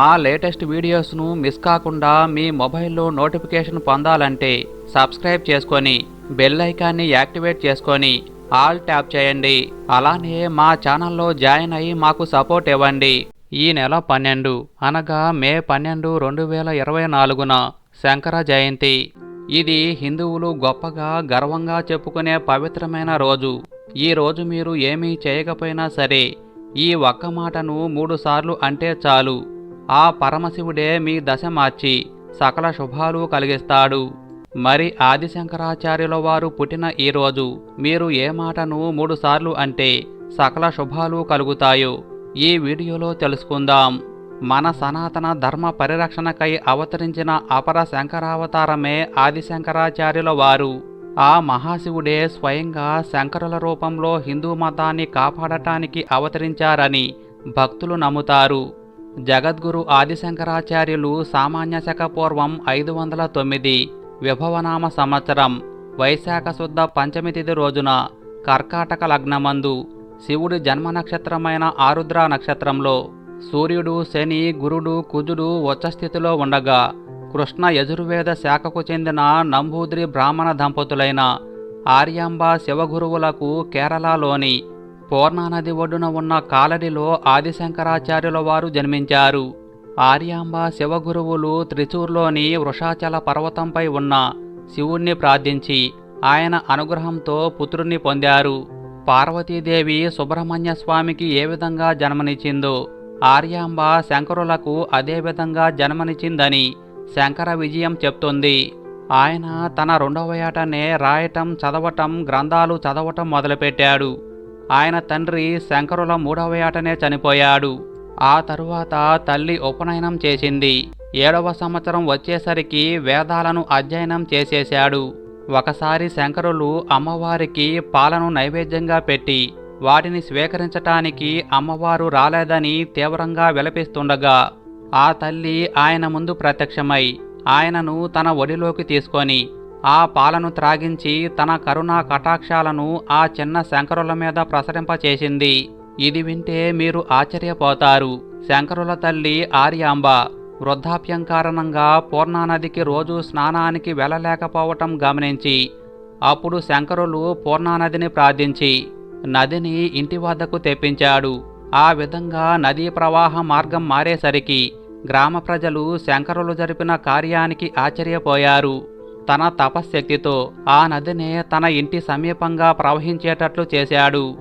మా latest వీడియోస్ను miss కాకుండా మీ మొబైల్లో నోటిఫికేషన్ పొందాలంటే సబ్స్క్రైబ్ చేసుకొని బెల్ ఐకాన్ని యాక్టివేట్ చేసుకొని ఆల్ ట్యాప్ చేయండి. అలానే మా ఛానల్లో జాయిన్ అయ్యి మాకు సపోర్ట్ ఇవ్వండి. ఈ నెల పన్నెండు అనగా మే పన్నెండు రెండు వేల ఇరవై నాలుగున శంకర జయంతి. ఇది హిందువులు గొప్పగా గర్వంగా చెప్పుకునే పవిత్రమైన రోజు. ఈ రోజు మీరు ఏమీ చేయకపోయినా సరే ఈ ఒక్క మాటను మూడుసార్లు అంటే చాలు. ఆ పరమశివుడే మీ దశ మార్చి సకల శుభాలు కలిగిస్తాడు. మరి ఆదిశంకరాచార్యుల వారు పుట్టిన ఈరోజు మీరు ఏ మాటను మూడుసార్లు అంటే సకల శుభాలు కలుగుతాయో ఈ వీడియోలో తెలుసుకుందాం. మన సనాతన ధర్మ పరిరక్షణకై అవతరించిన అపర శంకరావతారమే ఆదిశంకరాచార్యుల వారు. ఆ మహాశివుడే స్వయంగా శంకరుల రూపంలో హిందూ మతాన్ని కాపాడటానికి అవతరించారని భక్తులు నమ్ముతారు. జగద్గురు ఆదిశంకరాచార్యులు సామాన్య శక పూర్వం ఐదు వందల తొమ్మిది విభవనామ సంవత్సరం వైశాఖ శుద్ధ పంచమి తిథి రోజున కర్కాటక లగ్నమందు శివుడి జన్మ నక్షత్రమైన ఆరుద్ర నక్షత్రంలో సూర్యుడు శని గురుడు కుజుడు ఉచ్చస్థితిలో ఉండగా కృష్ణ యజుర్వేద శాఖకు చెందిన నంబూద్రి బ్రాహ్మణ దంపతులైన ఆర్యాంబ శివగురువులకు కేరళలోని పూర్ణానది ఒడ్డున ఉన్న కాలడిలో ఆదిశంకరాచార్యుల వారు జన్మించారు. ఆర్యాంబ శివగురువులు త్రిచూర్లోని వృషాచల పర్వతంపై ఉన్న శివుణ్ణి ప్రార్థించి ఆయన అనుగ్రహంతో పుత్రుణ్ణి పొందారు. పార్వతీదేవి సుబ్రహ్మణ్య స్వామికి ఏ విధంగా జన్మనిచ్చిందో ఆర్యాంబ శంకరులకు అదే విధంగా జన్మనిచ్చిందని శంకర విజయం చెప్తుంది. ఆయన తన రెండవ ఏటనే రాయటం చదవటం గ్రంథాలు చదవటం మొదలుపెట్టాడు. ఆయన తండ్రి శంకరుల మూడవ ఏటనే చనిపోయాడు. ఆ తరువాత తల్లి ఉపనయనం చేసింది. ఏడవ సంవత్సరం వచ్చేసరికి వేదాలను అధ్యయనం చేసేశాడు. ఒకసారి శంకరులు అమ్మవారికి పాలను నైవేద్యంగా పెట్టి వాటిని స్వీకరించటానికి అమ్మవారు రాలేదని తీవ్రంగా విలపిస్తుండగా ఆ తల్లి ఆయన ముందు ప్రత్యక్షమై ఆయనను తన ఒడిలోకి తీసుకొని ఆ పాలను త్రాగించి తన కరుణా కటాక్షాలను ఆ చిన్న శంకరుల మీద ప్రసరింపచేసింది. ఇది వింటే మీరు ఆశ్చర్యపోతారు. శంకరుల తల్లి ఆర్యాంబ వృద్ధాప్యం కారణంగా పూర్ణానదికి రోజు స్నానానికి వెళ్ళలేకపోవటం గమనించి అప్పుడు శంకరులు పూర్ణానదిని ప్రార్థించి నదిని ఇంటి వద్దకు తెప్పించాడు. ఆ విధంగా నదీ ప్రవాహ మార్గం మారేసరికి గ్రామ ప్రజలు శంకరులు జరిపిన కార్యానికి ఆశ్చర్యపోయారు. తన తపశ్శక్తితో ఆ నదినే తన ఇంటి సమీపంగా ప్రవహించేటట్లు చేశాడు.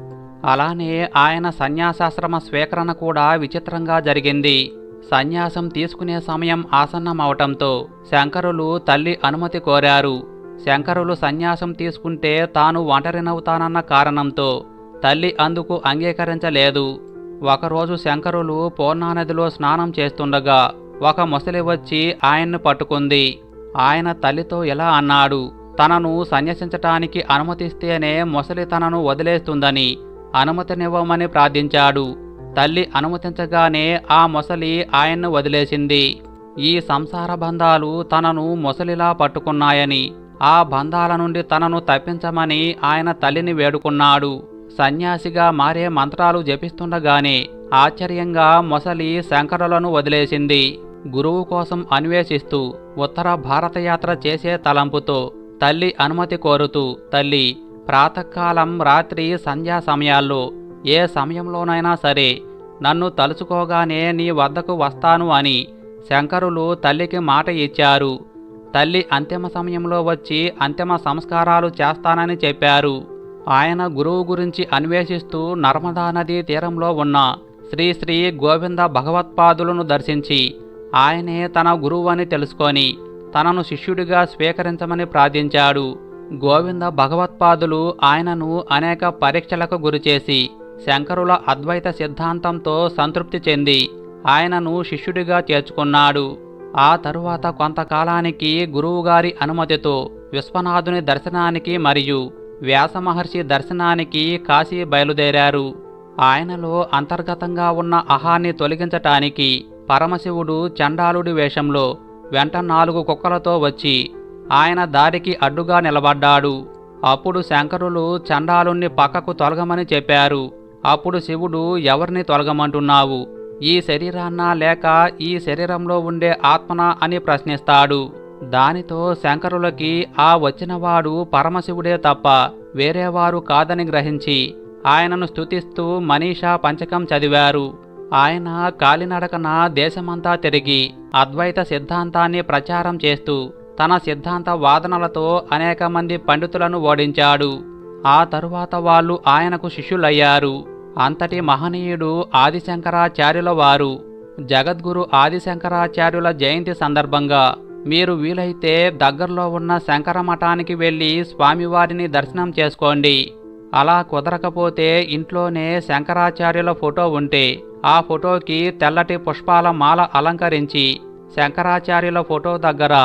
అలానే ఆయన సన్యాసాశ్రమ స్వీకరణ కూడా విచిత్రంగా జరిగింది. సన్యాసం తీసుకునే సమయం ఆసన్నమవటంతో శంకరులు తల్లి అనుమతి కోరారు. శంకరులు సన్యాసం తీసుకుంటే తాను ఒంటరినవుతానన్న కారణంతో తల్లి అందుకు అంగీకరించలేదు. ఒకరోజు శంకరులు పూర్ణానదిలో స్నానం చేస్తుండగా ఒక ముసలి వచ్చి ఆయన్ను పట్టుకుంది. ఆయన తల్లితో ఎలా అన్నాడు? తనను సన్యసించటానికి అనుమతిస్తేనే ముసలి తనను వదిలేస్తుందని అనుమతినివ్వమని ప్రార్థించాడు. తల్లి అనుమతించగానే ఆ మొసలి ఆయన్ను వదిలేసింది. ఈ సంసార బంధాలు తనను మొసలిలా పట్టుకున్నాయని ఆ బంధాల నుండి తనను తప్పించమని ఆయన తల్లిని వేడుకున్నాడు. సన్యాసిగా మారే మంత్రాలు జపిస్తుండగానే ఆశ్చర్యంగా మొసలి శంకరులను వదిలేసింది. గురువు కోసం అన్వేషిస్తూ ఉత్తర భారతయాత్ర చేసే తలంపుతో తల్లి అనుమతి కోరుతూ తల్లి ప్రాతకాలం రాత్రి సంధ్యా సమయాల్లో ఏ సమయంలోనైనా సరే నన్ను తలుచుకోగానే నీ వద్దకు వస్తాను అని శంకరులు తల్లికి మాట ఇచ్చారు. తల్లి అంతిమ సమయంలో వచ్చి అంతిమ సంస్కారాలు చేస్తానని చెప్పారు. ఆయన గురువు గురించి అన్వేషిస్తూ నర్మదా నదీ తీరంలో ఉన్న శ్రీ శ్రీ గోవింద భగవత్పాదులను దర్శించి ఆయనే తన గురువు అని తెలుసుకొని తనను శిష్యుడిగా స్వీకరించమని ప్రార్థించాడు. గోవింద భగవత్పాదులు ఆయనను అనేక పరీక్షలకు గురిచేసి శంకరుల అద్వైత సిద్ధాంతంతో సంతృప్తి చెంది ఆయనను శిష్యుడిగా చేర్చుకున్నాడు. ఆ తరువాత కొంతకాలానికి గురువుగారి అనుమతితో విశ్వనాథుని దర్శనానికి మరియు వ్యాసమహర్షి దర్శనానికి కాశీ బయలుదేరారు. ఆయనలో అంతర్గతంగా ఉన్న అహాన్ని తొలగించటానికి పరమశివుడు చండాలుడి వేషంలో వెంట నాలుగు కుక్కలతో వచ్చి ఆయన దారికి అడ్డుగా నిలబడ్డాడు. అప్పుడు శంకరులు చండాలుణ్ణి పక్కకు తొలగమని చెప్పారు. అప్పుడు శివుడు ఎవరిని తొలగమంటున్నావు? ఈ శరీరాన్న లేక ఈ శరీరంలో ఉండే ఆత్మన? అని ప్రశ్నిస్తాడు. దానితో శంకరులకి ఆ వచ్చినవాడు పరమశివుడే తప్ప వేరేవారు కాదని గ్రహించి ఆయనను స్తుతిస్తూ మనీషా పంచకం చదివారు. ఆయన కాలినడకన దేశమంతా తిరిగి అద్వైత సిద్ధాంతాన్ని ప్రచారం చేస్తూ తన సిద్ధాంత వాదనలతో అనేక మంది పండితులను ఓడించాడు. ఆ తరువాత వాళ్ళు ఆయనకు శిష్యులయ్యారు. అంతటి మహనీయుడు ఆదిశంకరాచార్యుల వారు. జగద్గురు ఆదిశంకరాచార్యుల జయంతి సందర్భంగా మీరు వీలైతే దగ్గరలో ఉన్న శంకర మఠానికి వెళ్ళి స్వామివారిని దర్శనం చేసుకోండి. అలా కుదరకపోతే ఇంట్లోనే శంకరాచార్యుల ఫోటో ఉంటే ఆ ఫోటోకి తెల్లటి పుష్పాల మాల అలంకరించి శంకరాచార్యుల ఫోటో దగ్గర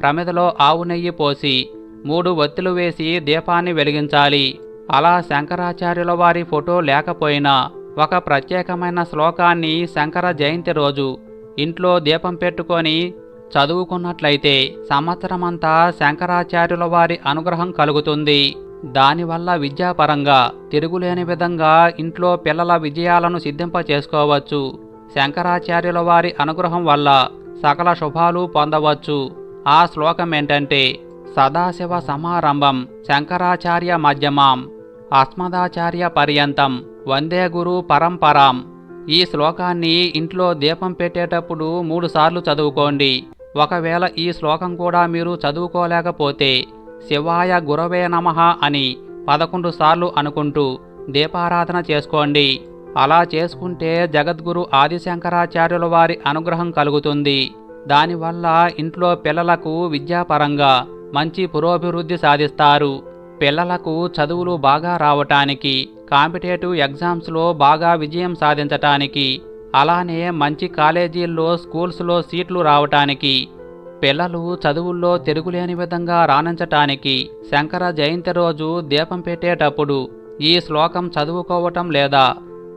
ప్రమిదలో ఆవు నెయ్యి పోసి మూడు ఒత్తులు వేసి దీపాన్ని వెలిగించాలి. అలా శంకరాచార్యుల వారి ఫోటో లేకపోయినా ఒక ప్రత్యేకమైన శ్లోకాన్ని శంకర జయంతి రోజు ఇంట్లో దీపం పెట్టుకొని చదువుకున్నట్లయితే సంవత్సరమంతా శంకరాచార్యుల వారి అనుగ్రహం కలుగుతుంది. దానివల్ల విద్యాపరంగా తిరుగులేని విధంగా ఇంట్లో పిల్లల విజయాలను సిద్ధింప చేసుకోవచ్చు శంకరాచార్యుల వారి అనుగ్రహం వల్ల సకల శుభాలు పొందవచ్చు. ఆ శ్లోకం ఏంటంటే సదాశివ సమారంభం శంకరాచార్య మధ్యమాం అస్మదాచార్య పర్యంతం వందే గురు పరంపరాం. ఈ శ్లోకాన్ని ఇంట్లో దీపం పెట్టేటప్పుడు మూడుసార్లు చదువుకోండి. ఒకవేళ ఈ శ్లోకం కూడా మీరు చదువుకోలేకపోతే శివాయ గురవే నమః అని పదకొండు సార్లు అనుకుంటూ దీపారాధన చేసుకోండి. అలా చేసుకుంటే జగద్గురు ఆదిశంకరాచార్యుల వారి అనుగ్రహం కలుగుతుంది. దానివల్ల ఇంట్లో పిల్లలకు విద్యాపరంగా మంచి పురోభివృద్ధి సాధిస్తారు. పిల్లలకు చదువులు బాగా రావటానికి కాంపిటేటివ్ ఎగ్జామ్స్లో బాగా విజయం సాధించటానికి అలానే మంచి కాలేజీల్లో స్కూల్స్లో సీట్లు రావటానికి పిల్లలు చదువుల్లో తిరుగులేని విధంగా రాణించటానికి శంకర జయంతి రోజు దీపం పెట్టేటప్పుడు ఈ శ్లోకం చదువుకోవటం లేదా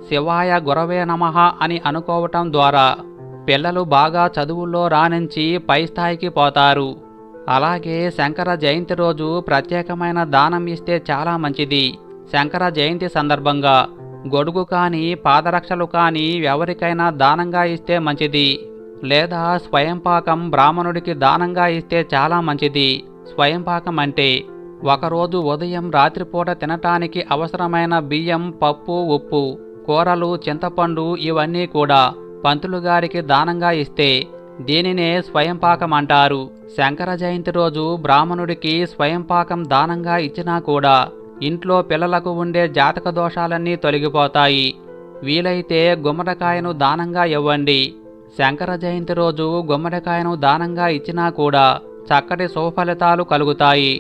శివాయ గురవే నమః అని అనుకోవటం ద్వారా పిల్లలు బాగా చదువుల్లో రాణించి పై స్థాయికి పోతారు. అలాగే శంకర జయంతి రోజు ప్రత్యేకమైన దానం ఇస్తే చాలా మంచిది. శంకర జయంతి సందర్భంగా గొడుగు కానీ పాదరక్షలు కానీ ఎవరికైనా దానంగా ఇస్తే మంచిది. లేదా స్వయంపాకం బ్రాహ్మణుడికి దానంగా ఇస్తే చాలా మంచిది. స్వయంపాకం అంటే ఒకరోజు ఉదయం రాత్రిపూట తినటానికి అవసరమైన బియ్యం పప్పు ఉప్పు కూరలు చింతపండు ఇవన్నీ కూడా పంతులు గారికి దానంగా ఇస్తే దీనినే స్వయంపాకం అంటారు. శంకర జయంతి రోజు బ్రాహ్మణుడికి స్వయంపాకం దానంగా ఇచ్చినా కూడా ఇంట్లో పిల్లలకు ఉండే జాతక దోషాలన్నీ తొలగిపోతాయి. వీలైతే గుమ్మడికాయను దానంగా ఇవ్వండి. శంకర జయంతి రోజు గుమ్మడికాయను దానంగా ఇచ్చినా కూడా చక్కటి సుఫలితాలు కలుగుతాయి.